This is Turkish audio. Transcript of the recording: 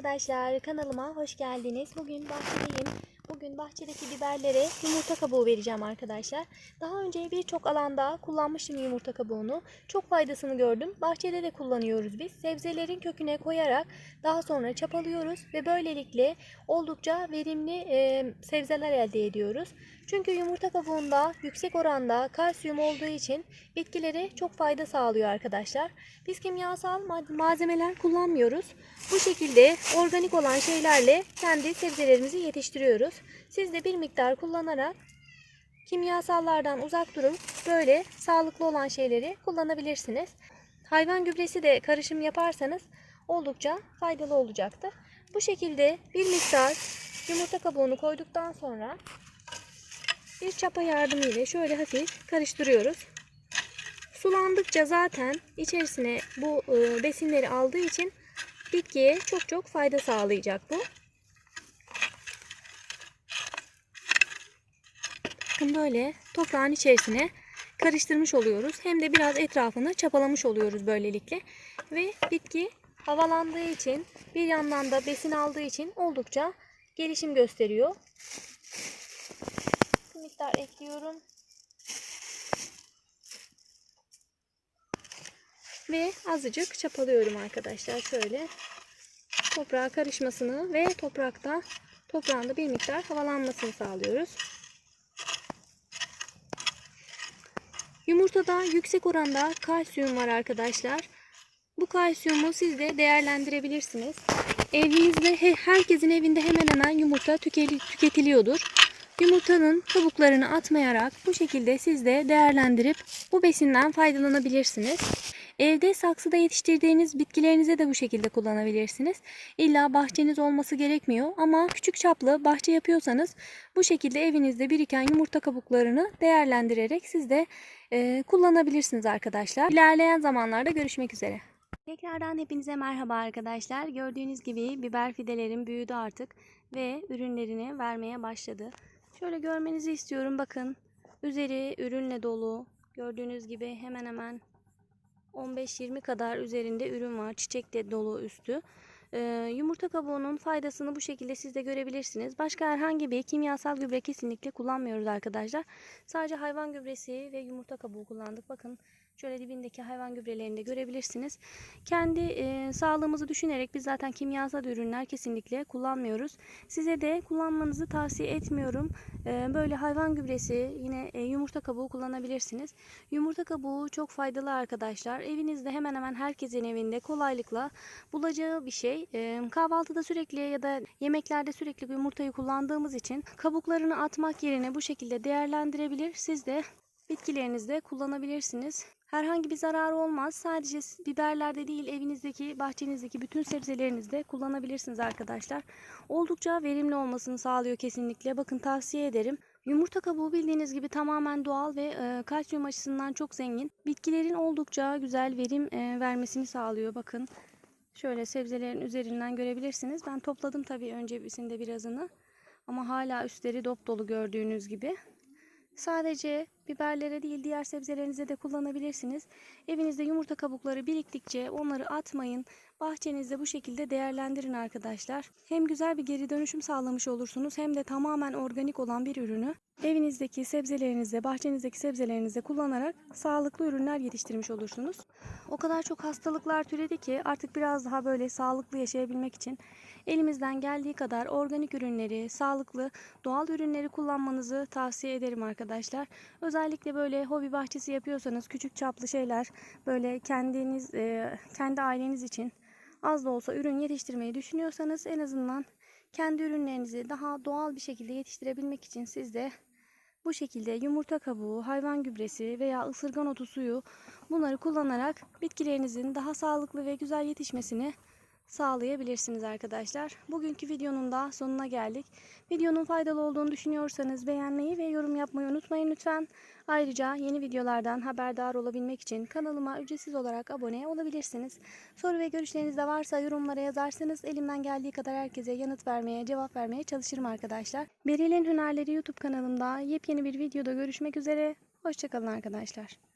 Arkadaşlar, kanalıma hoş geldiniz. Bugün bahçedeyim. Bugün bahçedeki biberlere yumurta kabuğu vereceğim arkadaşlar. Daha önce birçok alanda kullanmıştım yumurta kabuğunu. Çok faydasını gördüm. Bahçede de kullanıyoruz biz. Sebzelerin köküne koyarak daha sonra çapalıyoruz ve böylelikle oldukça verimli e, sebzeler elde ediyoruz. Çünkü yumurta kabuğunda yüksek oranda kalsiyum olduğu için bitkilere çok fayda sağlıyor arkadaşlar. Biz kimyasal ma- malzemeler kullanmıyoruz. Bu şekilde organik olan şeylerle kendi sebzelerimizi yetiştiriyoruz. Siz de bir miktar kullanarak kimyasallardan uzak durup böyle sağlıklı olan şeyleri kullanabilirsiniz. Hayvan gübresi de karışım yaparsanız oldukça faydalı olacaktır. Bu şekilde bir miktar yumurta kabuğunu koyduktan sonra bir çapa yardımıyla şöyle hafif karıştırıyoruz. Sulandıkça zaten içerisine bu e, besinleri aldığı için bitkiye çok çok fayda sağlayacak bu. Bakın böyle toprağın içerisine karıştırmış oluyoruz. Hem de biraz etrafını çapalamış oluyoruz böylelikle. Ve bitki havalandığı için bir yandan da besin aldığı için oldukça gelişim gösteriyor. Bir miktar ekliyorum. Ve azıcık çapalıyorum arkadaşlar. Şöyle toprağa karışmasını ve toprakta toprağında bir miktar havalanmasını sağlıyoruz. Yumurtada yüksek oranda kalsiyum var arkadaşlar. Bu kalsiyumu siz de değerlendirebilirsiniz. Evinizde he- herkesin evinde hemen hemen yumurta tüketiliyordur. Yumurtanın kabuklarını atmayarak bu şekilde siz de değerlendirip bu besinden faydalanabilirsiniz. Evde saksıda yetiştirdiğiniz bitkilerinize de bu şekilde kullanabilirsiniz. İlla bahçeniz olması gerekmiyor ama küçük çaplı bahçe yapıyorsanız bu şekilde evinizde biriken yumurta kabuklarını değerlendirerek siz de e, kullanabilirsiniz arkadaşlar. İlerleyen zamanlarda görüşmek üzere. Tekrardan hepinize merhaba arkadaşlar. Gördüğünüz gibi biber fidelerim büyüdü artık ve ürünlerini vermeye başladı. Şöyle görmenizi istiyorum. Bakın üzeri ürünle dolu. Gördüğünüz gibi hemen hemen 15-20 kadar üzerinde ürün var. Çiçek de dolu üstü. Ee, yumurta kabuğunun faydasını bu şekilde siz de görebilirsiniz. Başka herhangi bir kimyasal gübre kesinlikle kullanmıyoruz arkadaşlar. Sadece hayvan gübresi ve yumurta kabuğu kullandık. Bakın şöyle dibindeki hayvan gübrelerini de görebilirsiniz. Kendi e, sağlığımızı düşünerek biz zaten kimyasal ürünler kesinlikle kullanmıyoruz. Size de kullanmanızı tavsiye etmiyorum. E, böyle hayvan gübresi yine e, yumurta kabuğu kullanabilirsiniz. Yumurta kabuğu çok faydalı arkadaşlar. Evinizde hemen hemen herkesin evinde kolaylıkla bulacağı bir şey. E, kahvaltıda sürekli ya da yemeklerde sürekli yumurtayı kullandığımız için kabuklarını atmak yerine bu şekilde değerlendirebilir. Siz de bitkilerinizde kullanabilirsiniz. Herhangi bir zararı olmaz. Sadece biberlerde değil evinizdeki, bahçenizdeki bütün sebzelerinizde kullanabilirsiniz arkadaşlar. Oldukça verimli olmasını sağlıyor kesinlikle. Bakın tavsiye ederim. Yumurta kabuğu bildiğiniz gibi tamamen doğal ve e, kalsiyum açısından çok zengin. Bitkilerin oldukça güzel verim e, vermesini sağlıyor. Bakın şöyle sebzelerin üzerinden görebilirsiniz. Ben topladım tabii öncesinde birazını. Ama hala üstleri dop dolu gördüğünüz gibi. Sadece biberlere değil diğer sebzelerinize de kullanabilirsiniz. Evinizde yumurta kabukları biriktikçe onları atmayın. Bahçenizde bu şekilde değerlendirin arkadaşlar. Hem güzel bir geri dönüşüm sağlamış olursunuz hem de tamamen organik olan bir ürünü evinizdeki sebzelerinizde, bahçenizdeki sebzelerinizde kullanarak sağlıklı ürünler yetiştirmiş olursunuz. O kadar çok hastalıklar türedi ki artık biraz daha böyle sağlıklı yaşayabilmek için elimizden geldiği kadar organik ürünleri, sağlıklı doğal ürünleri kullanmanızı tavsiye ederim arkadaşlar. Özellikle böyle hobi bahçesi yapıyorsanız küçük çaplı şeyler böyle kendiniz e, kendi aileniz için az da olsa ürün yetiştirmeyi düşünüyorsanız en azından kendi ürünlerinizi daha doğal bir şekilde yetiştirebilmek için siz de bu şekilde yumurta kabuğu, hayvan gübresi veya ısırgan otu suyu bunları kullanarak bitkilerinizin daha sağlıklı ve güzel yetişmesini sağlayabilirsiniz arkadaşlar. Bugünkü videonun da sonuna geldik. Videonun faydalı olduğunu düşünüyorsanız beğenmeyi ve yorum yapmayı unutmayın lütfen. Ayrıca yeni videolardan haberdar olabilmek için kanalıma ücretsiz olarak abone olabilirsiniz. Soru ve görüşleriniz de varsa yorumlara yazarsanız elimden geldiği kadar herkese yanıt vermeye, cevap vermeye çalışırım arkadaşlar. Beril'in Hünerleri YouTube kanalımda yepyeni bir videoda görüşmek üzere. Hoşçakalın arkadaşlar.